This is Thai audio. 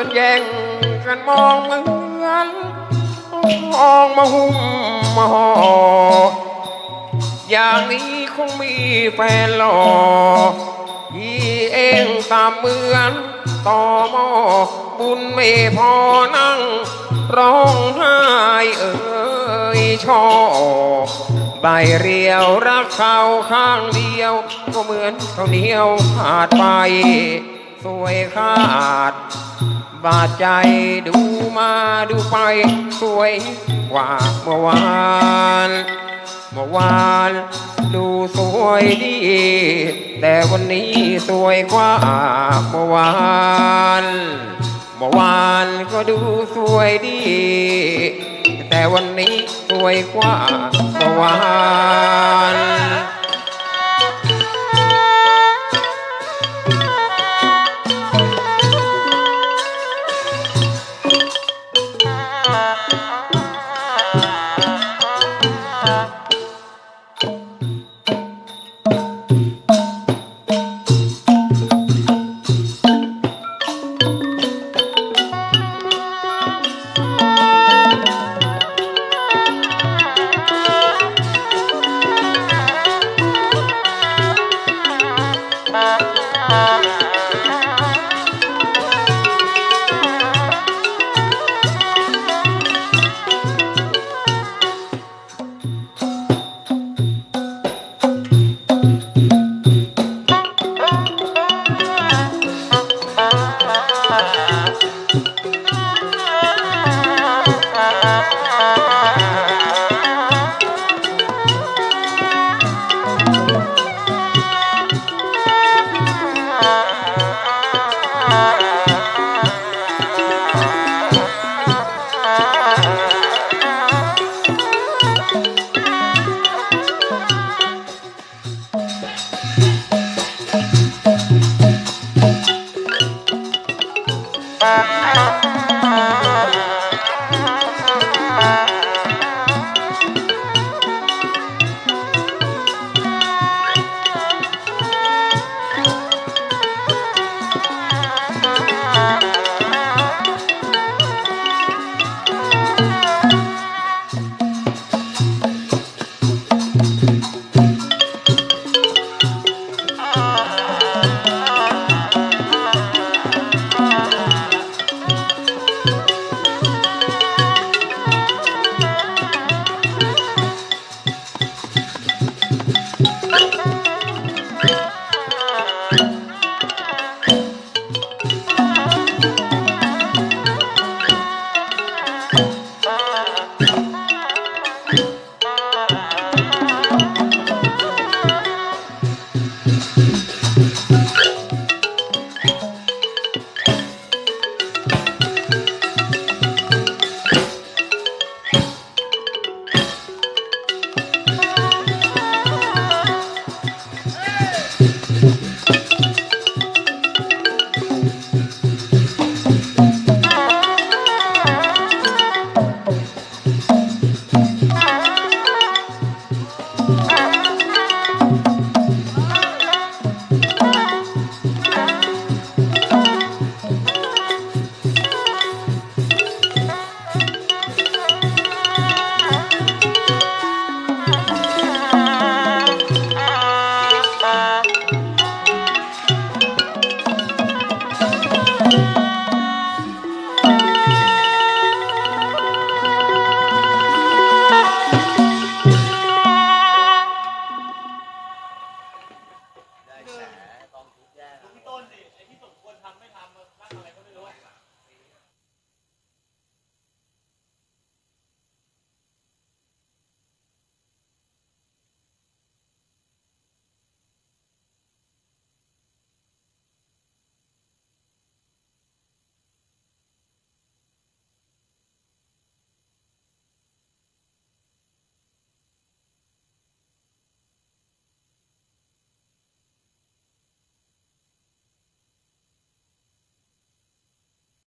กันแย่งกันมองเหมือนมองมาหุ้มมาห่ออย่างนี้คงมีแฟนหล่อยี่เองตามเหมือนต่อหมอบุญไม่พอนั่ง ร้องไห้เอ่ยช่อใบเรียวรักเขาข้างเดียว ก็เหมือนเขาเหนียวขาดไป สวยขาด บาดใจดูมาดูไปสวยกว่าเมื่อวานเมื่อวานดูสวยดี แต่วันนี้สวยกว่าเมื่อวานเมื่อวานก็ดูสวยดี แต่วันนี้สวยกว่าเมื่อวาน